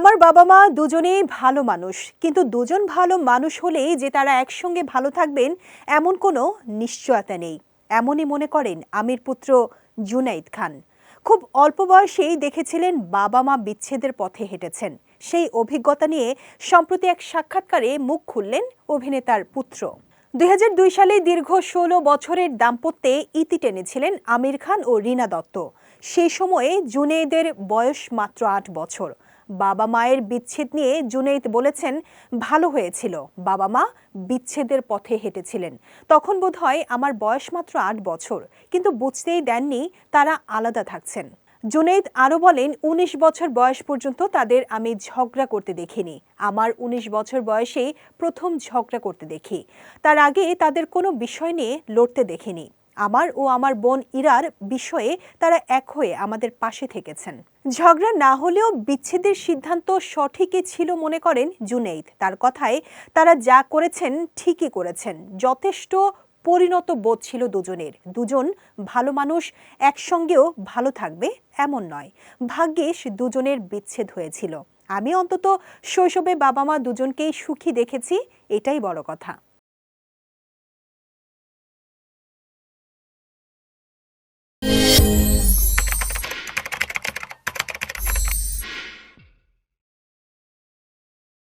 আমার বাবা মা দুজনেই ভালো মানুষ, কিন্তু দুজন ভালো মানুষ হলেই যে তারা একসঙ্গে ভালো থাকবেন এমন কোনো নিশ্চয়তা নেই। এমনই মনে করেন আমির পুত্র জুনাইদ খান। খুব অল্প বয়সেই দেখেছিলেন বাবা মা বিচ্ছেদের পথে হেঁটেছেন। সেই অভিজ্ঞতা নিয়ে সম্প্রতি এক সাক্ষাৎকারে মুখ খুললেন অভিনেতার পুত্র। দুই হাজার দুই সালে দীর্ঘ ষোলো বছরের দাম্পত্যে ইতি টেনেছিলেন আমির খান ও রীনা দত্ত। সেই সময়ে জুনেইদের বয়স মাত্র আট বছর। বাবা মায়ের বিচ্ছেদ নিয়ে জুনেইদ বলেছেন, ভালো হয়েছিল। বাবা মা বিচ্ছেদের পথে হেঁটেছিলেন। তখন বোধহয় আমার বয়স মাত্র আট বছর। কিন্তু বুঝতেই দেননি তারা আলাদা থাকছেন। জুনেইদ আরও বলেন, উনিশ বছর বয়স পর্যন্ত তাদের আমি ঝগড়া করতে দেখিনি। আমার উনিশ বছর বয়সে প্রথম ঝগড়া করতে দেখি। তার আগে তাদের কোনো বিষয় নিয়ে লড়তে দেখিনি। আমার ও আমার বোন ইরার বিষয়ে তারা এক হয়ে আমাদের পাশে থেকেছেন। ঝগড়া না হলেও বিচ্ছেদের সিদ্ধান্ত সঠিকই ছিল মনে করেন জুনেইদ। তার কথায়, তারা যা করেছেন ঠিকই করেছেন। যথেষ্ট পরিণত বোধ ছিল দুজনের। দুজন ভালো মানুষ, একসঙ্গেও ভালো থাকবে এমন নয়। ভাগ্যিস দুজনের বিচ্ছেদ হয়েছিল। আমি অন্তত শৈশবে বাবা মা দুজনকেই সুখী দেখেছি, এটাই বড় কথা।